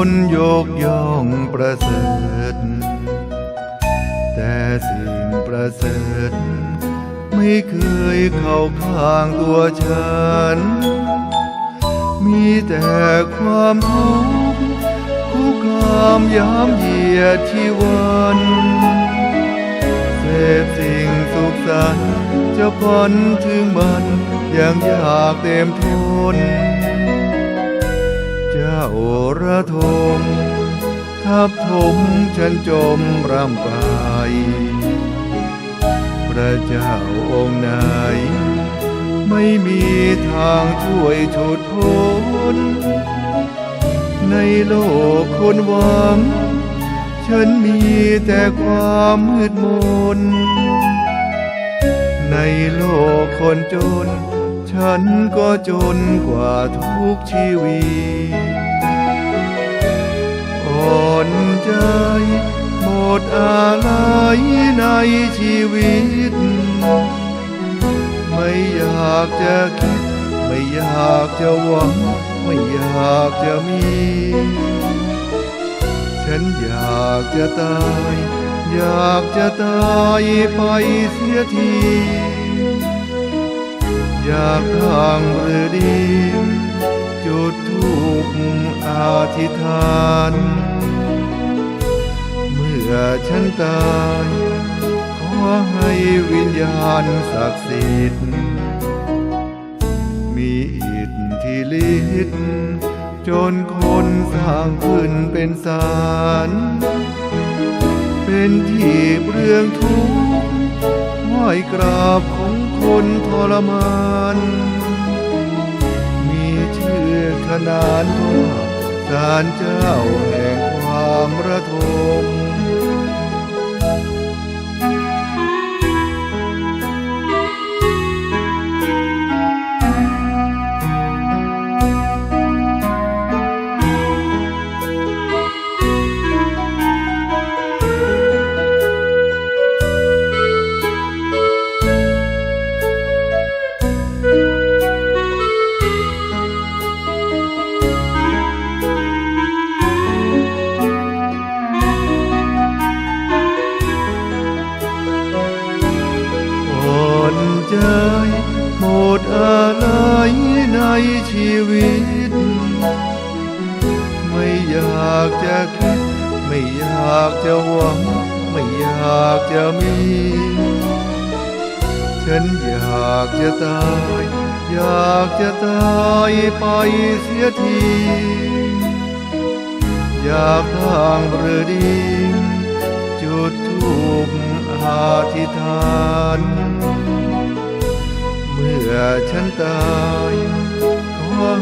คนยกย่องประเสริฐ แต่สิ่งประเสริฐ ไม่เคยเข้าข้างตัวฉัน มีแต่ความทุกข์คุกคามยามเหยียดชีวันเสพสิ่งสุขสันต์จะพันถึงมันยังอยากเต็มทน เจ้าระทม ทับถมฉันจมร่ำไป พระเจ้าองค์ไหน ไม่มีทางช่วยฉุดพ้น ในโลกคนหวัง ฉันมีแต่ความมืดมน ในโลกคนจนฉันก็จนกว่าทุกชีวิต อ่อนใจหมดอะไรในชีวิต ไม่อยากจะคิด ไม่อยากจะหวัง ไม่อยากจะมี ฉันอยากจะตาย อยากจะตายไปเสียทีอยากทางเรือดีจุดทูป อธิษฐาน เมื่อฉันตาย ขอให้วิญญาณศักดิ์สิทธิ์มีอิทธิฤทธิ์จนคนสร้างขึ้นเป็นสารเป็นที่เปลืองทุกข์ไหว้กราบของคนทรมาน มีชื่อขนานว่า ศาลเจ้าแห่งความระทม ชีวิต ไม่อยากจะคิด ไม่อยากจะหวัง ไม่อยากจะมี ฉันอยากจะตาย อยากจะตายไปเสียที อยากทางเรือดีจุดทูปอธิษฐาน เมื่อฉันตาย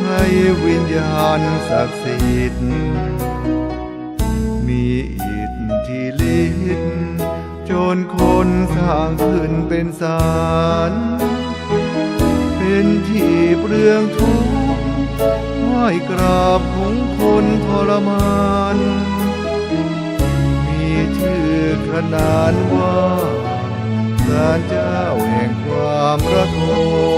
ให้วิญญาณศักดิ์สิทธิ์มีอิทธิฤทธิ์จนคนสร้างขึ้นเป็นสารเป็นที่เปลืองทุกข์ไหว้กราบของคนทรมาน มีชื่อขนานว่าศาลเจ้าแห่งความระทม